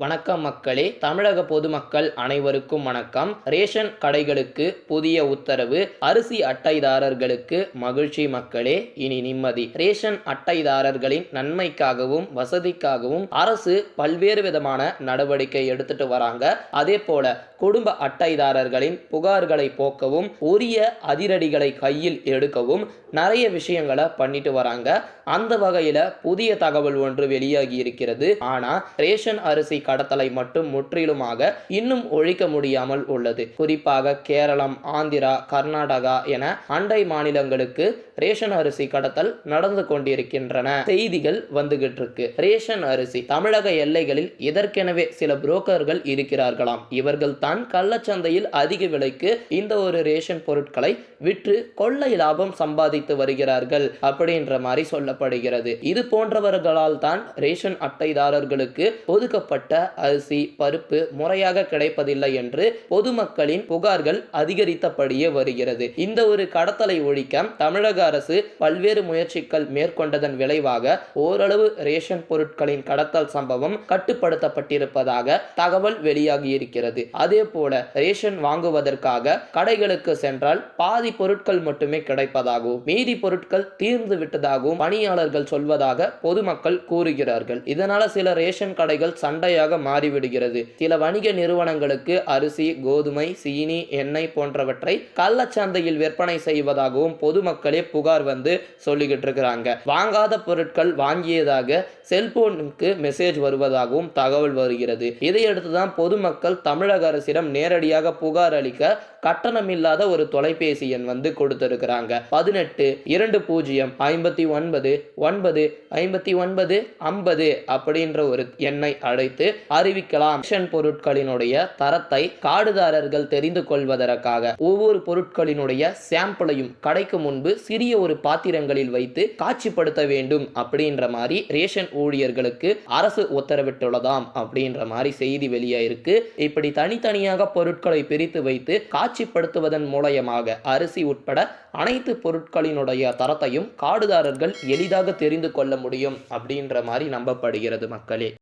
வணக்கம் மக்களே. தமிழக பொதுமக்கள் அனைவருக்கும் வணக்கம். ரேஷன் கடைகளுக்கு புதிய உத்தரவு. அரிசி அட்டைதாரர்களுக்கு மகிழ்ச்சி மக்களே. இனி நிம்மதி. ரேஷன் அட்டைதாரர்களின் நன்மைக்காகவும் வசதிக்காகவும் அரசு பல்வேறு விதமான நடவடிக்கை எடுத்துட்டு வராங்க. அதே போல குடும்ப அட்டைதாரர்களின் புகார்களை போக்கவும் உரிய அதிரடிகளை கையில் எடுக்கவும் நிறைய விஷயங்களை பண்ணிட்டு வராங்க. அந்த வகையில புதிய தகவல் ஒன்று வெளியாகி இருக்கிறது. ஆனா ரேஷன் அரிசி கடத்தலை மட்டும் முற்றிலுமாக இன்னும் ஒழிக்க முடியாமல் உள்ளது. குறிப்பாக கேரளம் ஆந்திரா கர்நாடகா என அண்டை மாநிலங்களுக்கு ரேஷன் அரிசி கடத்தல் நடந்து கொண்டிருக்கின்றன. செய்திகள் வந்துகிட்டு இருக்கு ரேஷன் அரிசி தமிழக எல்லைகளில் இதற்கெனவே சில புரோக்கர்கள் இருக்கிறார்களாம். இவர்கள் தான் கள்ளச்சந்தையில் அதிக விலைக்கு இந்த ஒரு ரேஷன் பொருட்களை விற்று கொள்ளை லாபம் சம்பாதித்து வருகிறார்கள் அப்படின்ற மாதிரி சொல்லப்படுகிறது. இது போன்றவர்களால் தான் ரேஷன் அட்டைதாரர்களுக்கு ஒதுக்கப்பட்ட அரிசி பருப்பு முறையாக கிடைப்பதில்லை என்று பொதுமக்களின் புகார்கள் அதிகரித்தபடியே வருகிறது. இந்த ஒரு கடத்தலை ஒழிக்க தமிழக அரசு பல்வேறு முயற்சிகள் மேற்கொண்டதன் விளைவாக ஓரளவு ரேஷன் பொருட்களின் கடத்தல் சம்பவம் கட்டுப்படுத்தப்பட்டிருப்பதாக தகவல் வெளியாகி இருக்கிறது அதே போல ரேஷன் வாங்குவதற்காக கடைகளுக்கு சென்றால் பாதி பொருட்கள் மட்டுமே கிடைப்பதாகவும் மீதி பொருட்கள் தீர்ந்து விட்டதாகவும் பணியாளர்கள் சொல்வதாக பொதுமக்கள் கூறுகிறார்கள். இதனால சில ரேஷன் கடைகள் சண்டையாக மாறிவிடுகிறது. சில வணிக நிறுவனங்களுக்கு அரிசி கோதுமை சீனி எண்ணெய் போன்றவற்றை கள்ளச்சந்தையில் விற்பனை செய்வதாகவும் பொதுமக்களே புகார் வந்து சொல்லிக்கிட்டு இருக்கிறாங்க வாங்காத பொருட்கள் வாங்கியதாக செல்போனுக்கு மெசேஜ் வருவதாகவும் தகவல் வருகிறது. இதையடுத்து தான் பொதுமக்கள் தமிழக அரசிடம் நேரடியாக புகார் அளிக்க கட்டணமில்லாத ஒரு தொலைபேசி எண் வந்து கொடுத்திருக்கிறாங்க. பதினெட்டு இரண்டு பூஜ்ஜியம் ஐம்பத்தி ஒன்பது ஒன்பது ஐம்பத்தி ஒன்பது ஐம்பது அப்படின்ற ஒரு எண்ணை அழைத்து அறிவிக்கலாம். பொருட்களினுடைய தரத்தை காடுதாரர்கள் தெரிந்து கொள்வதற்காக ஒவ்வொரு பொருட்களினுடைய சாம்பிளையும் கடைக்கு முன்பு சிறிய ஒரு பாத்திரங்களில் வைத்து காட்சிப்படுத்த வேண்டும் அப்படின்ற மாதிரி ரேஷன் ஊழியர்களுக்கு அரசு உத்தரவிட்டுள்ளதாம் அப்படின்ற மாதிரி செய்தி வெளியாயிருக்கு. இப்படி தனித்தனியாக பொருட்களை பிரித்து வைத்து காட்சிப்படுத்துவதன் மூலயமாக அரிசி உட்பட அனைத்து பொருட்களினுடைய தரத்தையும் காடுதாரர்கள் எளிதாக தெரிந்து கொள்ள முடியும் அப்படின்ற மாதிரி நம்பப்படுகிறது மக்களே.